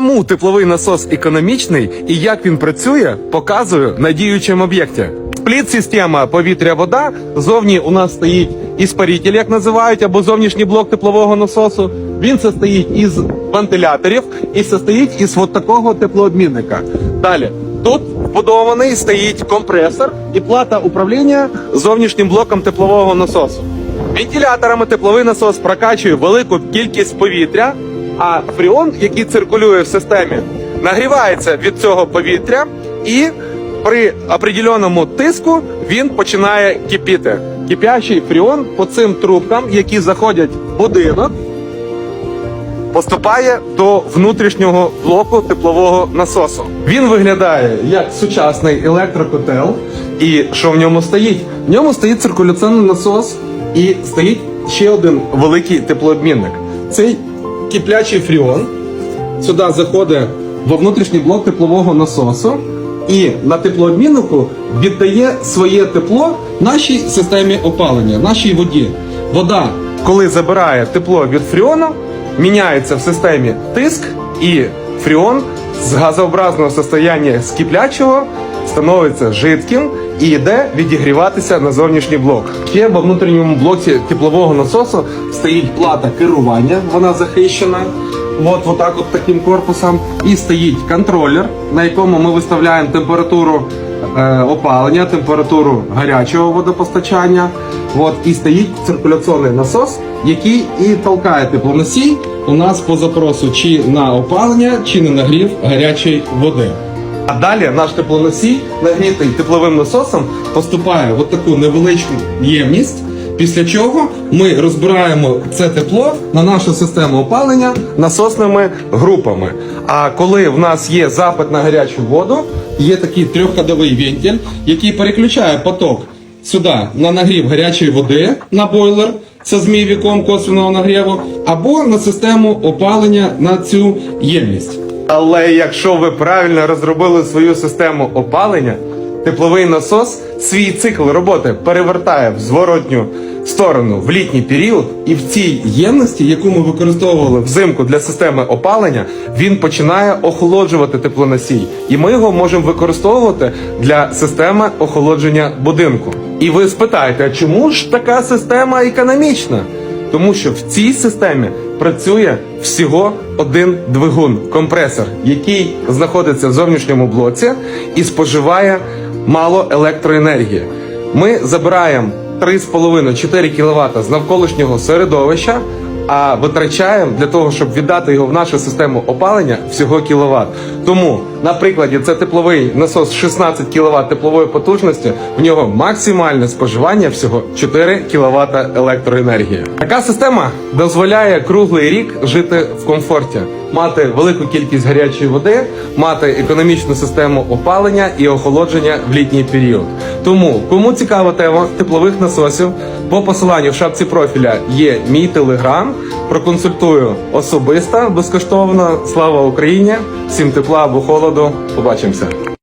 Чому тепловий насос економічний і як він працює, показую на діючому об'єкті. Спліт-система повітря-вода. Зовні у нас стоїть іспаритель, як називають, або зовнішній блок теплового насосу. Він состоїть із вентиляторів і состоїть із от такого теплообмінника. Далі тут вбудований стоїть компресор і плата управління зовнішнім блоком теплового насосу. Вентиляторами тепловий насос прокачує велику кількість повітря, а фріон, який циркулює в системі, нагрівається від цього повітря і при определеному тиску він починає кипіти. Кипящий фріон по цим трубкам, які заходять в будинок, поступає до внутрішнього блоку теплового насосу. Він виглядає як сучасний електрокотел. І що в ньому стоїть? В ньому стоїть циркуляційний насос і стоїть ще один великий теплообмінник. Цей киплячий фріон сюди заходить во внутрішній блок теплового насосу і на теплообміннику віддає своє тепло нашій системі опалення, нашій воді. Вода, коли забирає тепло від фріону, міняється в системі тиск, і фріон з газообразного состояння з киплячого становиться жидким і йде відігріватися на зовнішній блок. Ще во внутрішньому блоці теплового насосу стоїть плата керування, вона захищена. От, от так от таким корпусом. І стоїть контролер, на якому ми виставляємо температуру е, опалення, температуру гарячого водопостачання. От, і стоїть циркуляційний насос, який і толкає теплоносій у нас по запросу чи на опалення, чи на нагрів гарячої води. А далі наш теплоносій, нагрітий тепловим насосом, поступає в таку невеличку ємність. Після чого ми розбираємо це тепло на нашу систему опалення насосними групами. А коли в нас є запит на гарячу воду, є такий трьохходовий вентиль, який переключає поток сюди на нагрів гарячої води на бойлер, це змій віком косвенного нагріву, або на систему опалення на цю ємність. Але якщо ви правильно розробили свою систему опалення, тепловий насос свій цикл роботи перевертає в зворотню сторону в літній період, і в цій ємності, яку ми використовували взимку для системи опалення, він починає охолоджувати теплоносій, і ми його можемо використовувати для системи охолодження будинку. І ви спитаєте, чому ж така система економічна? Тому що в цій системі працює всього один двигун, компресор, який знаходиться в зовнішньому блоці і споживає мало електроенергії. Ми забираємо 3,5-4 кВт з навколишнього середовища, а витрачаємо для того, щоб віддати його в нашу систему опалення всього кВт. Тому, на прикладі, це тепловий насос 16 кВт теплової потужності. В нього максимальне споживання всього 4 кВт електроенергії. Така система дозволяє круглий рік жити в комфорті, мати велику кількість гарячої води, мати економічну систему опалення і охолодження в літній період. Тому, кому цікава тема теплових насосів, по посиланню в шапці профіля є мій телеграм. Проконсультую особисто безкоштовно. Слава Україні! Всім тепла або холоду. Побачимося.